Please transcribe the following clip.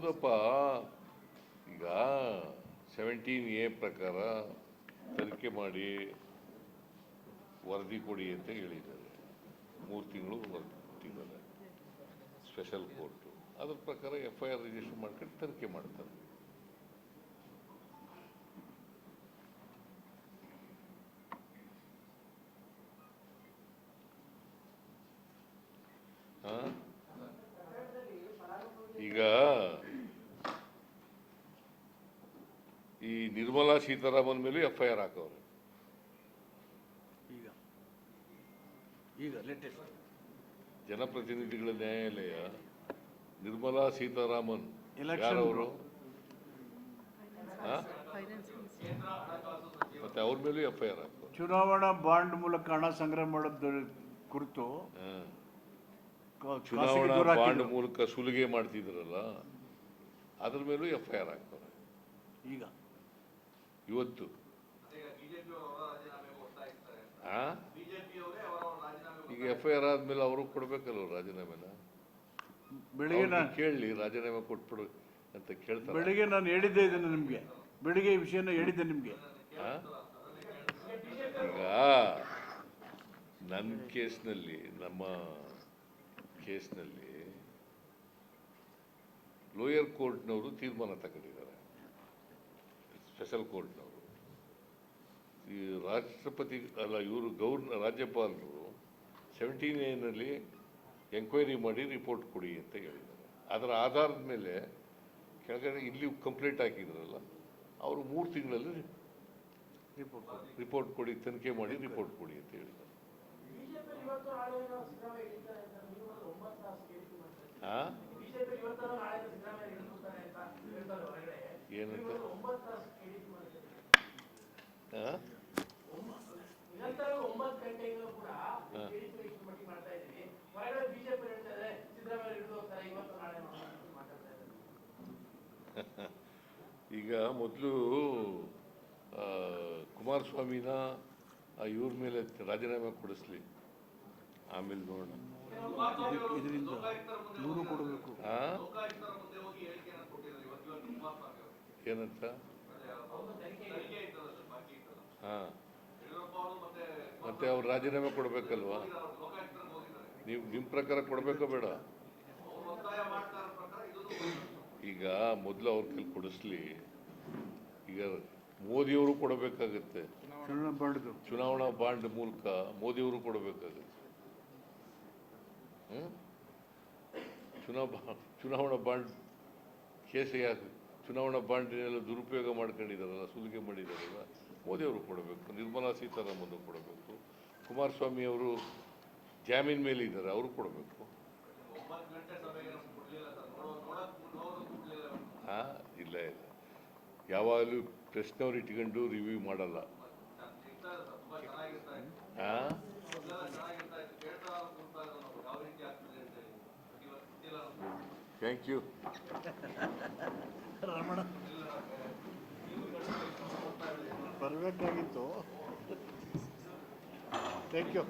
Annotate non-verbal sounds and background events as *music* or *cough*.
ಹೌದಪ್ಪ. ಈಗ seventeen A ಪ್ರಕಾರ ತನಿಖೆ ಮಾಡಿ ವರದಿ ಕೊಡಿ ಅಂತ ಹೇಳಿದ್ದಾರೆ. ಮೂರು ತಿಂಗಳು ವರದಿ ಸ್ಪೆಷಲ್ ಕೋರ್ಟು ಅದ್ರ ಪ್ರಕಾರ ಎಫ್ ಐ ಆರ್ ರಿಜಿಸ್ಟರ್ ಮಾಡ್ಕೊಂಡು ತನಿಖೆ ಮಾಡ್ತಾರೆ ಆ? ಈಗ ಈ ನಿರ್ಮಲಾ ಸೀತಾರಾಮನ್ ಮೇಲೆ ಎಫ್ ಐ ಆರ್ ಹಾಕವ್ರೆ ಈಗ ಈಗ ಲೇಟೆಸ್ಟ್ ಜನಪ್ರತಿನಿಧಿಗಳ ನ್ಯಾಯಾಲಯ ನಿರ್ಮಲಾ ಸೀತಾರಾಮನ್ ಯಾರವರು? ಮತ್ತೆ ಅವ್ರ ಮೇಲೂ ಎಫ್ ಐ ಆರ್ ಹಾಕೋ ಚುನಾವಣಾ ಬಾಂಡ್ ಮೂಲಕ ಹಣ ಸಂಗ್ರಹ ಮಾಡೋದ್ರ ಕುರಿತು ಹಾ. ಚುನಾವಣಾ ಬಾಂಡ್ ಮೂಲಕ ಸುಲಿಗೆ ಮಾಡ್ತಿದ್ರಲ್ಲ ಅದ್ರ ಮೇಲೂ ಎಫ್ ಐ ಆರ್ ಹಾಕ್ತಾರೆ ಈಗ. ಇವತ್ತು? ಈಗ ಎಫ್ ಐ ಆರ್ ಆದ್ಮೇಲೆ ಅವರು ಕೊಡ್ಬೇಕಲ್ವ ರಾಜೀನಾಮೆನ ಬೆಳಿಗ್ಗೆ ನಾನು ಕೇಳಲಿ ರಾಜೀನಾಮೆ ಕೊಟ್ಬಿಡು ಅಂತ ಕೇಳ್ತಾರೆ? ಬೆಳಿಗ್ಗೆ ನಾನು ಹೇಳಿದ್ದೆ ಇದನ್ನು ನಿಮಗೆ. ಬೆಳಿಗ್ಗೆ ಈ ವಿಷಯನ ಹೇಳಿದ್ದೆ ನಿಮಗೆ? ಈಗ ನನ್ನ ಕೇಸ್ನಲ್ಲಿ ನಮ್ಮ ಕೇಸ್ನಲ್ಲಿ ಲೋಯರ್ ಕೋರ್ಟ್ನವರು ತೀರ್ಮಾನ ತಗೊಂಡಿದ್ದಾರೆ. ಸ್ಪೆಷಲ್ ಕೋರ್ಟ್ನವರು ಈ ರಾಷ್ಟ್ರಪತಿ ಅಲ್ಲ ಇವರು ಗೌರ್ನ ರಾಜ್ಯಪಾಲರು ಸೆವೆಂಟೀನ್ ಏನಲ್ಲಿ ಎಂಕ್ವೈರಿ ಮಾಡಿ ರಿಪೋರ್ಟ್ ಕೊಡಿ ಅಂತ ಹೇಳಿದ್ದಾರೆ. ಅದರ ಆಧಾರದ ಮೇಲೆ ಕೆಳಗಡೆ ಇಲ್ಲಿ ಕಂಪ್ಲೇಂಟ್ ಹಾಕಿದ್ರಲ್ಲ ಅವರು ಮೂರು ತಿಂಗಳಲ್ಲಿ ರಿಪೋರ್ಟ್ ರಿಪೋರ್ಟ್ ಕೊಡಿ ತನಿಖೆ ಮಾಡಿ ರಿಪೋರ್ಟ್ ಕೊಡಿ ಅಂತ ಹೇಳಿದ್ದಾರೆ. ಆ? ಏನಂತ? *laughs* ಈಗ ಮೊದಲು ಕುಮಾರಸ್ವಾಮಿನ ಇವ್ರ ಮೇಲೆ ರಾಜೀನಾಮೆ ಕೊಡಿಸ್ಲಿ. ಆಮೇಲೆ ನೋಡೋಣ. ಇದರಿಂದ ದೂರು ಕೊಡಬೇಕು ಏನಂತ? ಹಾ. ಮತ್ತೆ ಅವ್ರು ರಾಜೀನಾಮೆ ಕೊಡ್ಬೇಕಲ್ವಾ? ನೀವು ನಿಮ್ಮ ಪ್ರಕಾರ ಕೊಡಬೇಕೋ ಬೇಡ? ಈಗ ಮೊದಲು ಅವ್ರ ಕೈಲಿ ಕೊಡಿಸ್ಲಿ. ಈಗ ಮೋದಿಯವರು ಕೊಡಬೇಕಾಗತ್ತೆ. ಚುನಾವಣಾ ಬಾಂಡ್ ಮೂಲಕ ಮೋದಿಯವರು ಕೊಡಬೇಕಾಗತ್ತೆ. ಹ್ಮ್? ಚುನಾವ ಚುನಾವಣಾ ಬಾಂಡ್ ಕೇಸಿಗೆ ಯಾಕೆ ಚುನಾವಣಾ ಬಾಂಡಿನೆಲ್ಲ ದುರುಪಯೋಗ ಮಾಡ್ಕೊಂಡಿದ್ದಾರಲ್ಲ, ಸುಲಿಗೆ ಮಾಡಿದಾರಲ್ಲ ಮೋದಿಯವರು ಕೊಡಬೇಕು, ನಿರ್ಮಲಾ ಸೀತಾರಾಮನ್ ಕೊಡಬೇಕು, ಕುಮಾರಸ್ವಾಮಿ ಅವರು ಜಾಮೀನ್ ಮೇಲೆ ಇದ್ದಾರೆ, ಅವರು ಕೊಡಬೇಕು. ಹಾಂ, ಇಲ್ಲ ಇಲ್ಲ. ಯಾವಾಗಲೂ ಪ್ರಶ್ನವ್ರು ಇಟ್ಕೊಂಡು ರಿವ್ಯೂ ಮಾಡಲ್ಲ. ಥ್ಯಾಂಕ್ ಯು ರಮಣ ಬರಬೇಕಾಗಿತ್ತು ಥ್ಯಾಂಕ್ ಯು